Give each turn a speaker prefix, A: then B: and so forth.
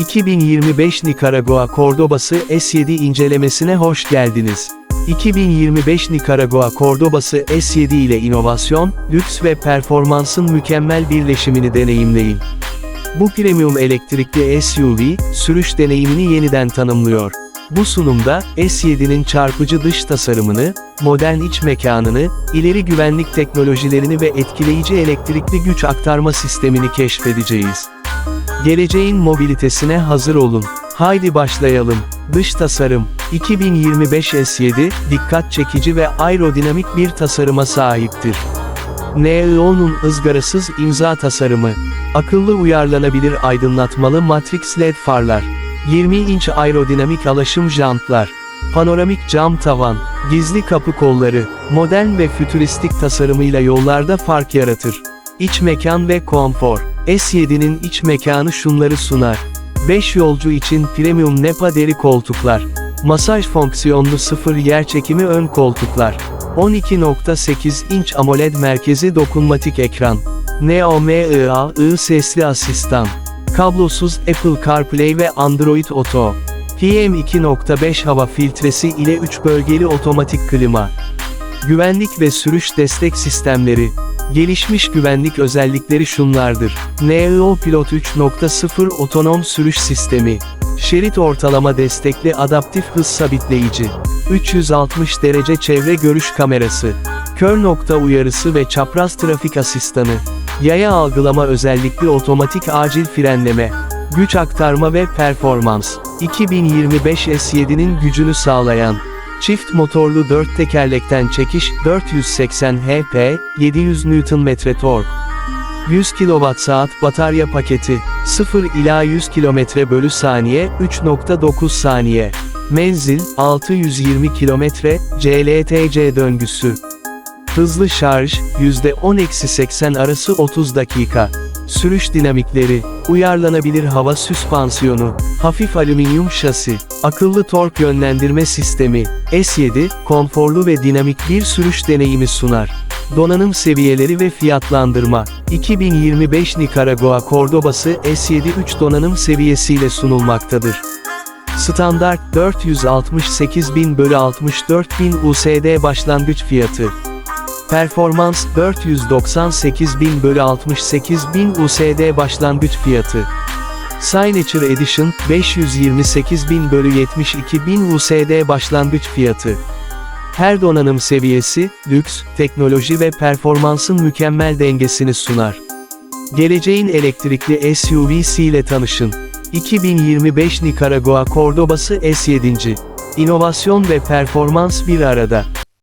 A: 2025 Nikaragua Cordobası S7 incelemesine hoş geldiniz. 2025 Nikaragua Cordobası S7 ile inovasyon, lüks ve performansın mükemmel birleşimini deneyimleyin. Bu premium elektrikli SUV, sürüş deneyimini yeniden tanımlıyor. Bu sunumda, S7'nin çarpıcı dış tasarımını, modern iç mekanını, ileri güvenlik teknolojilerini ve etkileyici elektrikli güç aktarma sistemini keşfedeceğiz. Geleceğin mobilitesine hazır olun. Haydi başlayalım. Dış tasarım 2025 S7 dikkat çekici ve aerodinamik bir tasarıma sahiptir. Neo'nun ızgarasız imza tasarımı. Akıllı uyarlanabilir aydınlatmalı Matrix LED farlar. 20 inç aerodinamik alaşım jantlar. Panoramik cam tavan, gizli kapı kolları, modern ve fütüristik tasarımıyla yollarda fark yaratır. İç mekan ve konfor. S7'nin iç mekanı şunları sunar. 5 yolcu için premium NEPA deri koltuklar. Masaj fonksiyonlu sıfır yer çekimi ön koltuklar. 12.8 inç AMOLED merkezi dokunmatik ekran. Neo MIA I sesli asistan. Kablosuz Apple CarPlay ve Android Auto. PM2.5 hava filtresi ile 3 bölgeli otomatik klima. Güvenlik ve sürüş destek sistemleri. Gelişmiş güvenlik özellikleri şunlardır. Neo Pilot 3.0 otonom sürüş sistemi. Şerit ortalama destekli adaptif hız sabitleyici. 360 derece çevre görüş kamerası. Kör nokta uyarısı ve çapraz trafik asistanı. Yaya algılama özellikli otomatik acil frenleme. Güç aktarma ve performans. 2025 S7'nin gücünü sağlayan. Çift motorlu 4 tekerlekten çekiş, 480 HP, 700 Nm tork. 100 kWh batarya paketi, 0 ila 100 km bölü saniye, 3.9 saniye. Menzil, 620 km, CLTC döngüsü. Hızlı şarj, %10-80 arası 30 dakika. Sürüş dinamikleri, uyarlanabilir hava süspansiyonu, hafif alüminyum şasi, akıllı tork yönlendirme sistemi, S7, konforlu ve dinamik bir sürüş deneyimi sunar. Donanım seviyeleri ve fiyatlandırma, 2025 Nikaragua Cordobası S7 3 donanım seviyesiyle sunulmaktadır. Standart 468.000 bölü 64.000 USD başlangıç fiyatı. Performans 498.000 bölü 68.000 USD başlangıç fiyatı. Signature Edition 528.000 bölü 72.000 USD başlangıç fiyatı. Her donanım seviyesi, lüks, teknoloji ve performansın mükemmel dengesini sunar. Geleceğin elektrikli SUV'si ile tanışın. 2025 Nikaragua Cordobası S7. İnovasyon ve performans bir arada.